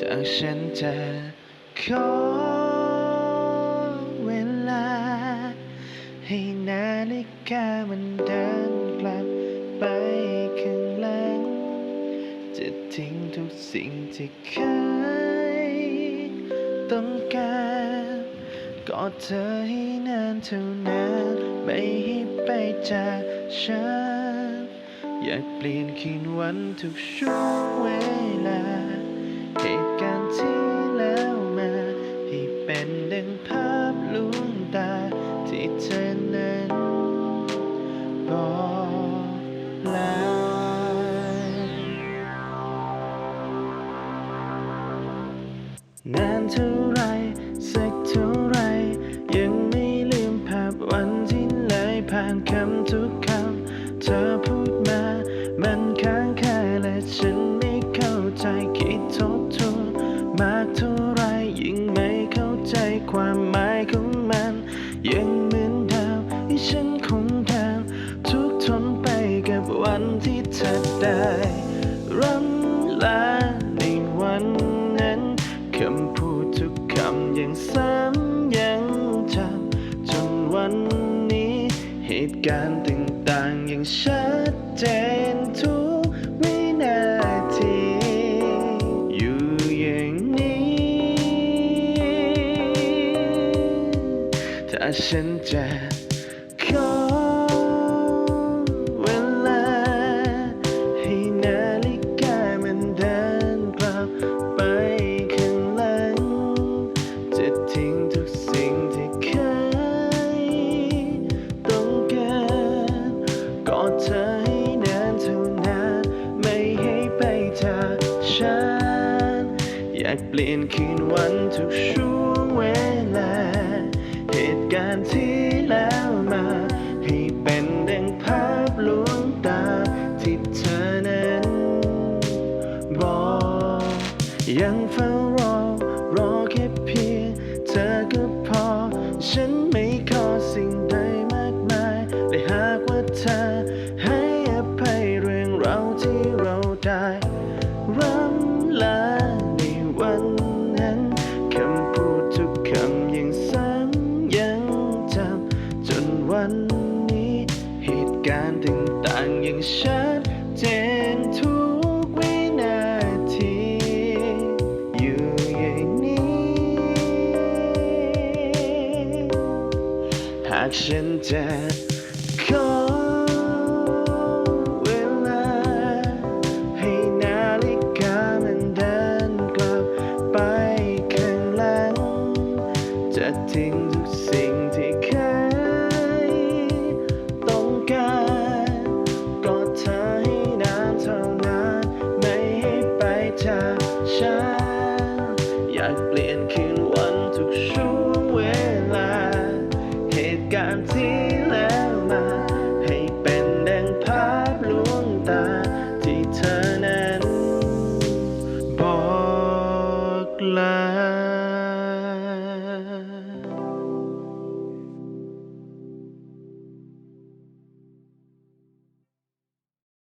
จากฉันจะขอเวลา ให้นาฬิกามันเดินกลับไปข้างหลัง จะทิ้งทุกสิ่งที่เคยต้องการกอดเธอให้นานเท่านั้นไม่ให้ไปจากฉัน อยากเปลี่ยนคืนวันทุกช่วงเวลา เหตุการณ์ที่แล้วมาให้เป็นดังภาพลวงตาที่เธอนั้นบอกลานานเท่าไรสักเท่าไร ยังไม่ลืมภาพวันที่เลยผ่านคำทุกคำ เธอพูดมามันค้า วันนี้ เหตุการณ์ต่างๆยังชัดเจนทุกวินาที อยู่อย่างนี้ ถ้าฉันจะขอ เปลี่ยนคืนวันทุกช่วงเวลา เหตุการณ์ที่แล้วมา ให้เป็นดังภาพลวงตา ที่เธอนั้นบอกยังฝัน การณ์ต่างๆยังชัดเจนทุกวินาที อยู่อย่างนี้ หากฉันจะขอเวลา ให้นาฬิกามันเดินกลับไปข้างหลัง จะทิ้ง